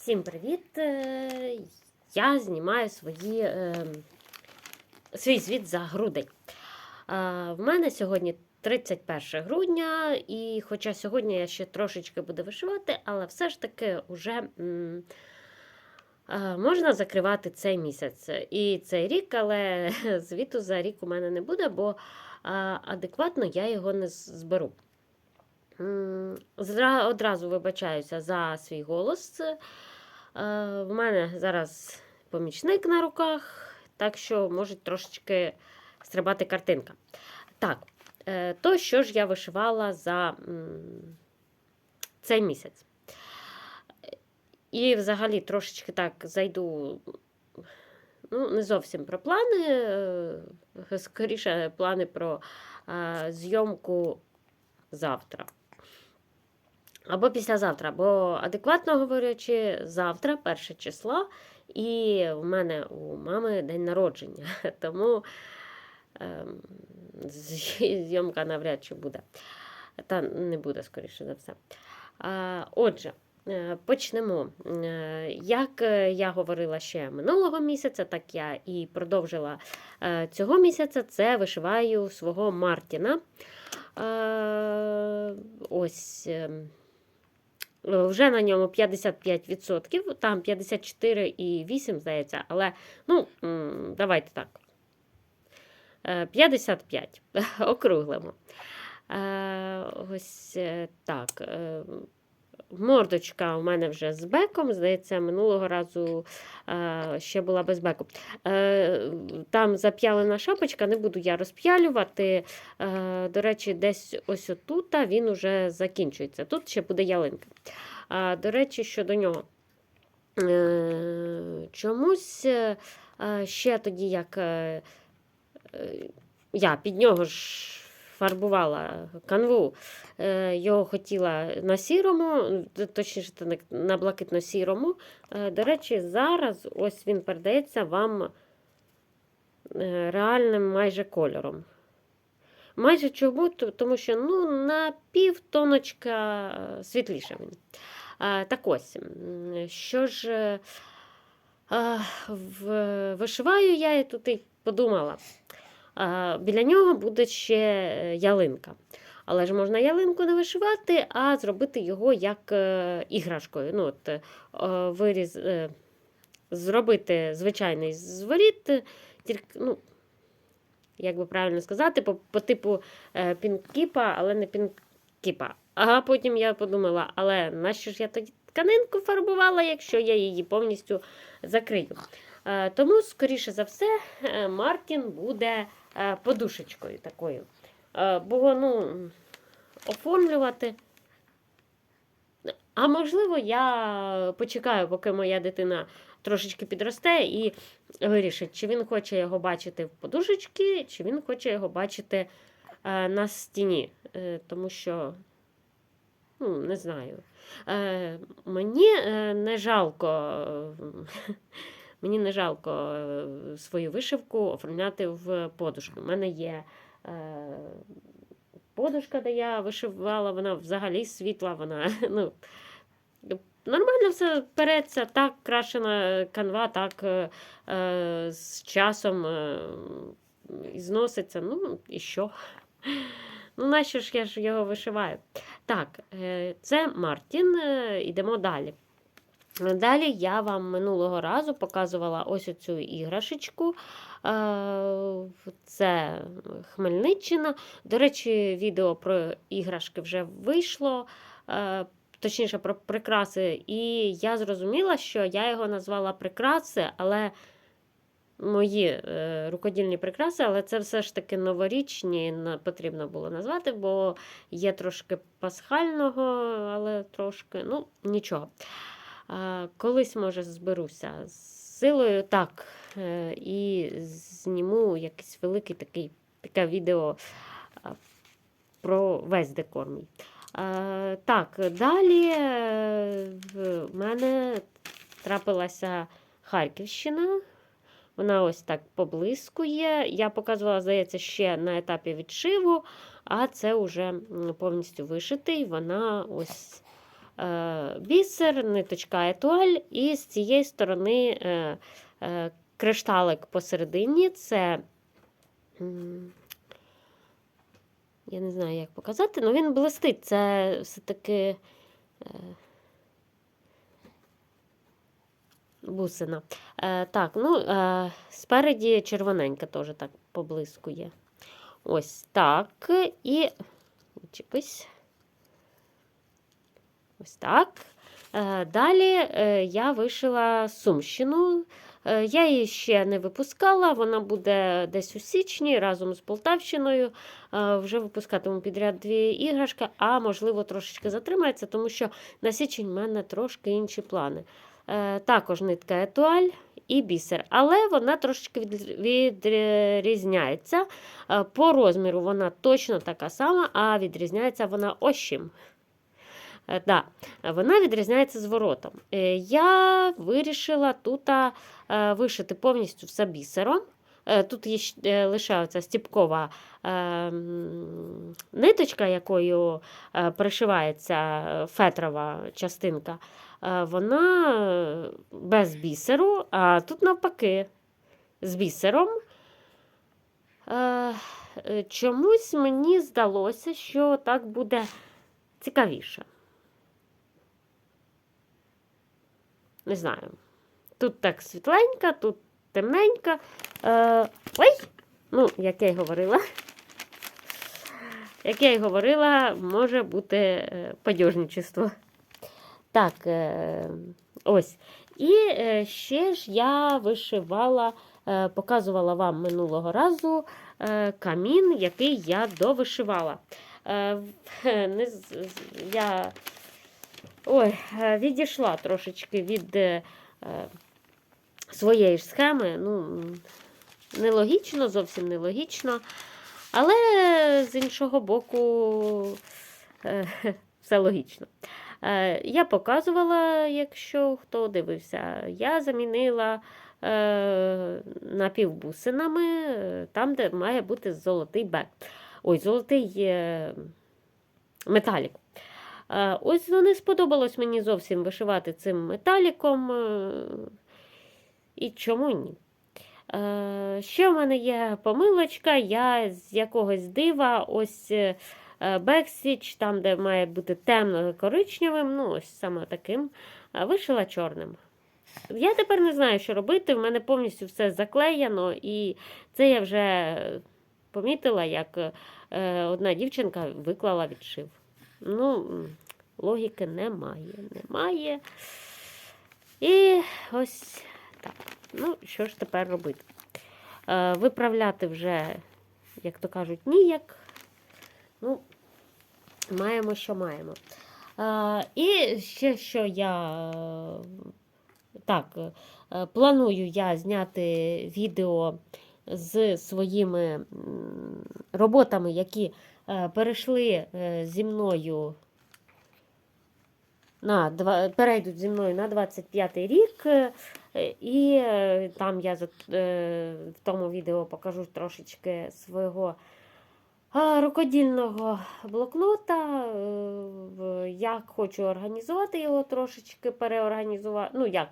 Всім привіт! Е, Я знімаю свої, е, свій звіт за грудень. Е, В мене сьогодні 31 грудня, і хоча сьогодні я ще трошечки буду вишивати, але все ж таки вже можна закривати цей місяць і цей рік, але звіту за рік у мене не буде, бо адекватно я його не зберу. Одразу вибачаюся за свій голос. Е, В мене зараз помічник на руках, так що може трошечки стрибати картинка. Так, е, то що ж я вишивала за цей місяць? І взагалі трошечки так зайду. Ну, не зовсім про плани, е, скоріше плани про зйомку завтра. Або післязавтра, або адекватно говорячи, завтра, перше число, і в мене у мами день народження. Тому ем, зйомка навряд чи буде. Та не буде, скоріше за все. Отже, е, почнемо. Е, Як е, я говорила ще минулого місяця, так я і продовжила цього місяця. Це вишиваю свого Мартіна. Ось. Е, Вже на ньому 55%, там 54,8, здається, але ну, давайте так. Е, 55 округлимо. Е, Ось е, так. Е, Мордочка у мене вже з беком, здається, минулого разу е, ще була без беку. Е, Там зап'ялена шапочка, не буду я розп'ялювати. Е, До речі, десь ось отут він уже закінчується. Тут ще буде ялинка. А, До речі, щодо нього. Е, Чомусь е, е, ще тоді, як е, е, я під нього ж фарбувала канву, е, його хотіла на сірому, точніше на- блакитно-сірому. Е, До речі, зараз ось він передається вам е, реальним майже кольором. Майже чому? Тому що ну, на півтоночка світліше він. Так ось, що ж вишиваю я тут і подумала. Біля нього буде ще е, ялинка. Але ж можна ялинку не вишивати, а зробити його як е, іграшкою. Ну, от, е, виріз, зробити звичайний зворіт, тільки, ну, як би правильно сказати, по, по типу пінкіпа, але не пінкіпа. А потім я подумала, але нащо ж я тоді тканинку фарбувала, якщо я її повністю закрию. Е, тому, скоріше за все, е, Мартін буде е, подушечкою такою. Бо ну, оформлювати. А можливо, я почекаю, поки моя дитина трошечки підросте і вирішить, чи він хоче його бачити в подушечки, чи він хоче його бачити на стіні. Тому що, ну, не знаю. Мені не жалко. Мені не жалко е, свою вишивку оформляти в подушку. У мене є е, подушка, де я вишивала, вона взагалі світла, вона ну, нормально все переться, так крашена канва, так е, е, з часом е, зноситься. Ну і що? Ну, нащо ж я ж його вишиваю? Так, е, це Мартін. Йдемо далі. Далі я вам минулого разу показувала ось оцю іграшечку. Е, Це Хмельниччина. До речі, відео про іграшки вже вийшло, е, точніше про прикраси. І я зрозуміла, що я його назвала прикраси, але мої е, рукодільні прикраси, але це все ж таки новорічні потрібно було назвати, бо є трошки пасхального, але трошки, ну, нічого. Колись, може, зберуся з силою, так, е, і зніму якийсь великий такий, таке відео про весь декор мій. Так, далі е, в мене трапилася Харківщина. Вона ось так поблискує. Я показувала, здається, ще на етапі відшиву, а це вже повністю вишитий. Вона ось бісер, ниточка етуаль, і з цієї сторони е, е, кришталик посередині. Це, я не знаю, як показати, але він блистить. Це все-таки е, бусина. Е, так, ну, е, спереді червоненька теж так поблискує. Ось так. І чіпись. Ось так. Е, Далі е, я вишила сумщину. Е, Я її ще не випускала, вона буде десь у січні разом з Полтавщиною. Вже випускатиму підряд дві іграшки, а можливо трошечки затримається, тому що на січень в мене трошки інші плани. Також нитка етуаль і бісер, але вона трошечки відрізняється. По розміру вона точно така сама, а відрізняється вона. Е, Да, вона відрізняється зворотом. Е, Я вирішила тут е, вишити повністю все бісером. Е, Тут є е, лише оця стіпкова е, ниточка, якою е, пришивається е, фетрова частинка. Е, Вона е, без бісеру, а тут навпаки з бісером. Е, е, Чомусь мені здалося, що так буде цікавіше. Не знаю. Тут так світленька, тут темненька. Е, ой! Ну, як я й говорила. Як я й говорила, може бути е, падіжничество. Так, е, ось. І е, ще ж я вишивала, показувала вам минулого разу камін, який я довишивала. Я ой, е, відійшла трошечки від е, е, своєї ж схеми. Ну, нелогічно, зовсім нелогічно. Але з іншого боку, е, все логічно. Е, Я показувала, якщо хто дивився, я замінила е, напівбусинами е, там, де має бути золотий бек. Ой, золотий е, металік. Ось не сподобалось мені зовсім вишивати цим металіком. е, І чому ні? Е, Ще в мене є помилочка, я з якогось дива, ось е, бексіч, там, де має бути темно-коричневим, ну, ось саме таким, вишила чорним. Я тепер не знаю, що робити. В мене повністю все заклеєно, і це я вже помітила, як одна дівчинка виклала відшив. Ну, логіки немає. Немає. І ось так. Ну, що ж тепер робити? Е, виправляти вже, як то кажуть, ніяк. Ну, маємо, що маємо. Е, і ще що я. Так, е, планую я зняти відео з своїми роботами, які перейшли е, зі мною на перейдуть зі мною на 25-й рік. е, І е, там я е, в тому відео покажу трошечки свого рукодільного блокнота. е, Як хочу організувати його, трошечки переорганізувати. Ну, як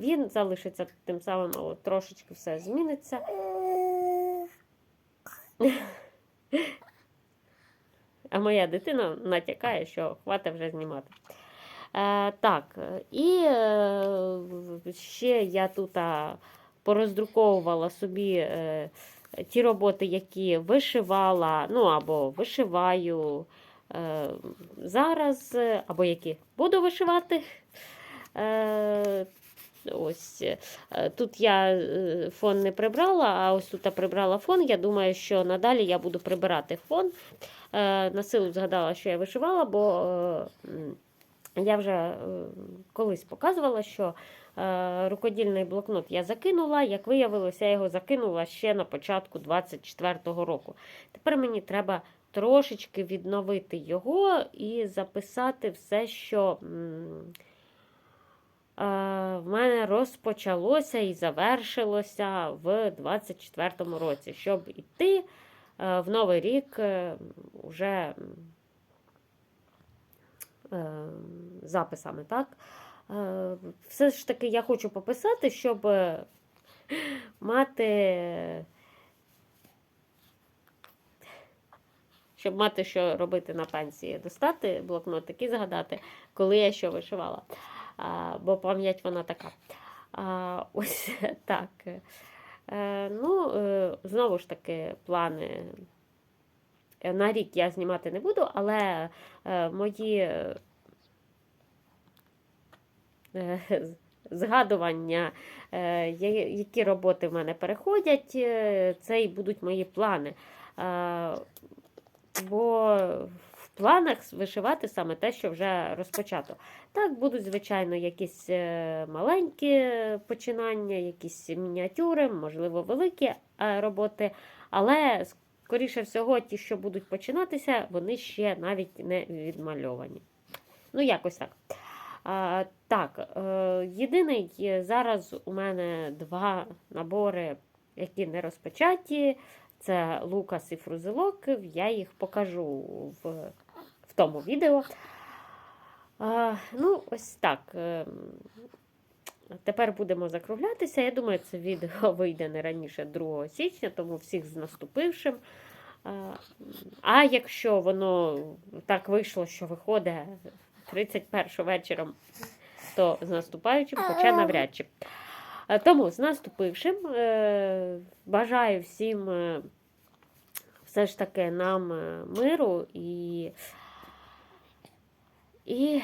він залишиться тим самим, а от трошечки все зміниться. А моя дитина натякає, що хватить вже знімати. Е, так, і е, ще я тут пороздруковувала собі е, ті роботи, які вишивала, ну або вишиваю е, зараз, або які буду вишивати. Е, Ось е, тут я е, фон не прибрала, а ось тут я прибрала фон. Я думаю, що надалі я буду прибирати фон. Е, На силу згадала, що я вишивала, бо я вже колись показувала, що рукодільний блокнот я закинула. Як виявилося, я його закинула ще на початку 24-го року. Тепер мені треба трошечки відновити його і записати все, що. В мене розпочалося і завершилося в 24-му році, щоб іти е, в новий рік е, вже е, записами, так? Все ж таки я хочу пописати, щоб мати. Щоб мати що робити на пенсії, достати блокнотик і згадати, коли я що вишивала. Бо пам'ять вона така. Ось так. Е, ну, е, знову ж таки, плани. Е, На рік я знімати не буду, але мої згадування, які роботи в мене переходять, це і будуть мої плани. Бо планах вишивати саме те, що вже розпочато. Так, будуть, звичайно, якісь е, маленькі починання, якісь мініатюри, можливо, великі е, роботи, але, скоріше всього, ті, що будуть починатися, вони ще навіть не відмальовані. Ну, якось так. А, так, е, єдиний зараз у мене два набори, які не розпочаті. Це Лукас і Фрузелок. Я їх покажу в, в тому відео. А, ну, ось так. Ем, Тепер будемо закруглятися. Я думаю, це відео вийде не раніше 2 січня, тому всіх з наступившим. А, А якщо воно так вийшло, що виходить 31 вечором, то з наступаючим, хоча навряд чи. Е, Тому з наступившим е, бажаю всім е, все ж таки нам миру і, і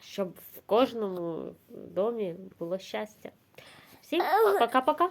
щоб в кожному домі було щастя. Всім пока-пока.